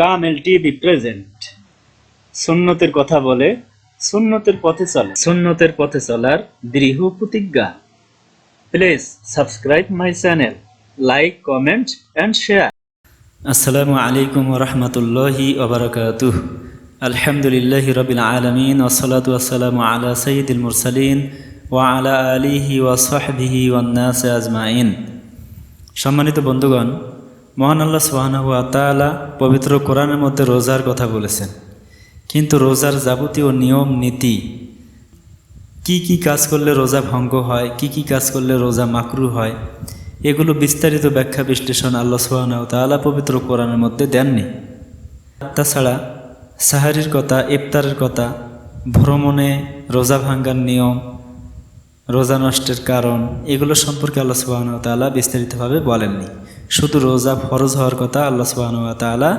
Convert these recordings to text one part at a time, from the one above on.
কামেল TV present. সুন্নতের কথা বলে, সুন্নতের পথে চলে। সুন্নতের পথে চলার দৃঢ় প্রতিজ্ঞা। Please subscribe my channel like comment and share আসসালামু আলাইকুম রহমতুল্লাহি ওবরাকাতুহ আলহামদুলিল্লাহ রবিল আলমিন ওসলাত ওয়াসালামু আলা সঈদুল মুরসালিন ওয়া আলা আলিহি ওয়াসহবিহি ওয়ান্নাস আজমাইন। সম্মানিত বন্ধুগণ মহান আল্লাহ সুবাহানুয়া তালা পবিত্র কোরআনের মধ্যে রোজার কথা বলেছেন। কিন্তু রোজার যাবতীয় নিয়ম, নীতি, কি কি কাজ করলে রোজা ভঙ্গ হয়, কি কি কাজ করলে রোজা মাকরু হয়, এগুলো বিস্তারিত ব্যাখ্যা বিশ্লেষণ আল্লাহ সুবাহানাউ তালা পবিত্র কোরআনের মধ্যে দেননি। তাছাড়া সাহারির কথা, ইফতারের কথা, ভ্রমণে রোজা ভাঙ্গার নিয়ম রোজা নষ্টের কারণ, এগুলো সম্পর্কে আল্লাহ সুবাহন তালা বিস্তারিতভাবে বলেননি। শুধু রোজা ফরজ হওয়ার কথা আল্লাহ সুবাহন তালা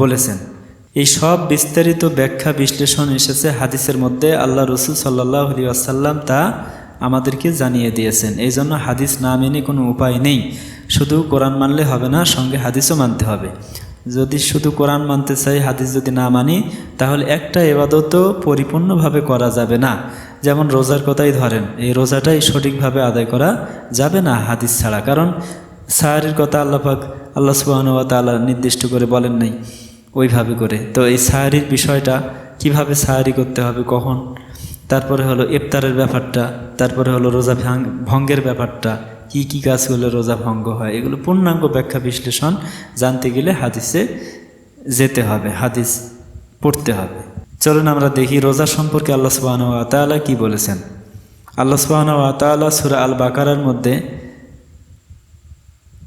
বলেছেন। এই সব বিস্তারিত ব্যাখ্যা বিশ্লেষণ এসেছে হাদিসের মধ্যে আল্লাহ রসুল সাল্লাহ আলী আসাল্লাম তা আমাদেরকে জানিয়ে দিয়েছেন। এই জন্য হাদিস না মেনে কোনো উপায় নেই। শুধু কোরআন মানলে হবে না, সঙ্গে হাদিসও মানতে হবে। যদি শুধু কোরআন মানতে চাই, হাদিস যদি না মানি, তাহলে একটা এবাদতও পরিপূর্ণভাবে করা যাবে না। যেমন রোজার কথাই ধরেন, এই রোজাটাই সঠিকভাবে আদায় করা যাবে না হাদিস ছাড়া। কারণ সাহারির কথা আল্লাপাক আল্লাহ সুবাহনুয়া তাল্লাহ নির্দিষ্ট করে বলেন নাই ওইভাবে করে। তো এই সাহারির বিষয়টা, কীভাবে সাহারি করতে হবে, কখন? তারপরে হলো ইফতারের ব্যাপারটা, তারপরে হলো রোজা ভাঙ- ভঙ্গের ব্যাপারটা, কি কি কাজ করলে রোজা ভঙ্গ হয়, এগুলো পূর্ণাঙ্গ ব্যাখ্যা বিশ্লেষণ জানতে গেলে হাদিসে যেতে হবে, হাদিস পড়তে হবে। চলুন আমরা দেখি রোজা সম্পর্কে আল্লাহ সুবাহন তালা কি বলেছেন আল্লাহ সুবাহন তালা সুরা আল বাকারার মধ্যে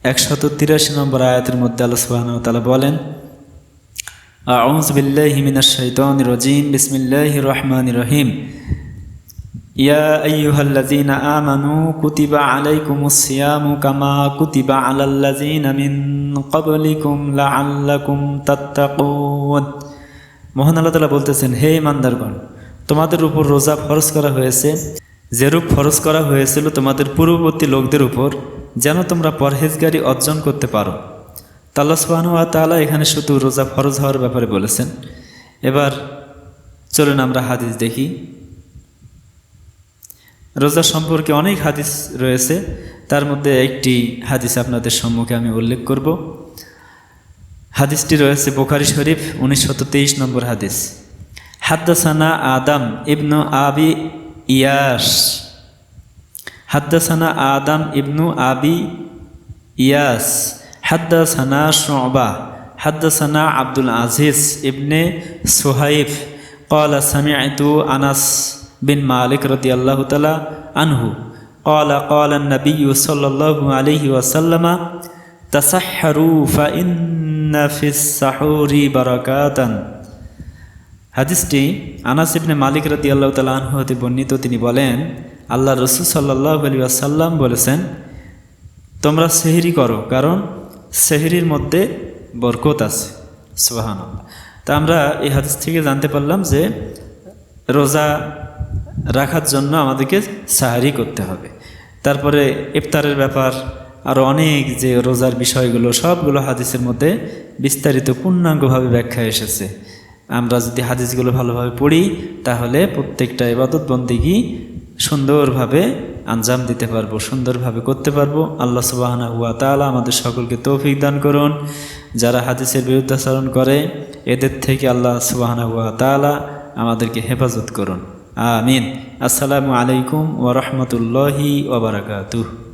একশত তিরাশি নম্বর আয়াতের মধ্যে আল্লাহ সুবাহন তালা বলেন أعوذ بالله من الشيطان الرجيم بسم الله الرحمن الرحيم يا أيها الذين آمنوا كتب عليكم الصيام كما كتب على الذين من قبلكم لعلكم تتقون মহান আল্লাহ তালা বলতেছেন, হে ইমানদারগণ, তোমাদের উপর রোজা ফরজ করা হয়েছে যেরূপ ফরজ করা হয়েছিল তোমাদের পূর্ববর্তী লোকদের উপর, যেন তোমরা পরহেজগারি অর্জন করতে পারো। তাল্লা সুবাহানু তালা এখানে শুধু রোজা ফরজ হওয়ার ব্যাপারে বলেছেন। এবার চলুন আমরা হাদিস দেখি। রোজা সম্পর্কে অনেক হাদিস রয়েছে, তার মধ্যে একটি হাদিস আপনাদের সম্মুখে আমি উল্লেখ করব। হাদিসটি রয়েছে বোখারি শরীফ উনিশশত তেইশ নম্বর হাদিস হাদ্দাসানা আদম ইবনু আবি ইয়াস হাদ্দাসানা আদম ইবনু আবি ইয়াস হাদ্দাসানা শুবা হাদ্দাসানা আব্দুল আজিজ ইবনে সুহাইফ قال سمعت أنس بن مالك رضي الله تعالى عنه قال قال النبي صلى الله عليه وسلم তাসাহারু ফাইন্নাফিসাহরি বারাকাতান। হাদিসটি আনাসিবনে মালিক রাতি আল্লাহ তালাহ বর্ণিত। তিনি বলেন, আল্লাহ রসুল সাল্লাহ আসাল্লাম বলেছেন, তোমরা সেহরি করো, কারণ সেহরির মধ্যে বরকত আছে। সোহান তা আমরা এই হাদিস থেকে জানতে পারলাম যে, রোজা রাখার জন্য আমাদেরকে সাহারি করতে হবে। তারপরে ইফতারের ব্যাপার আরও অনেক যে রোজার বিষয়গুলো, সবগুলো হাদিসের মধ্যে বিস্তারিত পূর্ণাঙ্গভাবে ব্যাখ্যা এসেছে। আমরা যদি হাদিসগুলো ভালোভাবে পড়ি, তাহলে প্রত্যেকটা ইবাদত বন্দিগি সুন্দরভাবে আঞ্জাম দিতে পারব, সুন্দরভাবে করতে পারব। আল্লাহ সুবাহানা হুয়া তালা আমাদের সকলকে তৌফিক দান করুন। যারা হাদিসের বিরুদ্ধাচরণ করে, এদের থেকে আল্লাহ সুবাহানা হুয়া তালা আমাদেরকে হেফাজত করুন। আমিন। আসসালামু আলাইকুম ওরহমতুল্লাহি ওবরাকাতুহ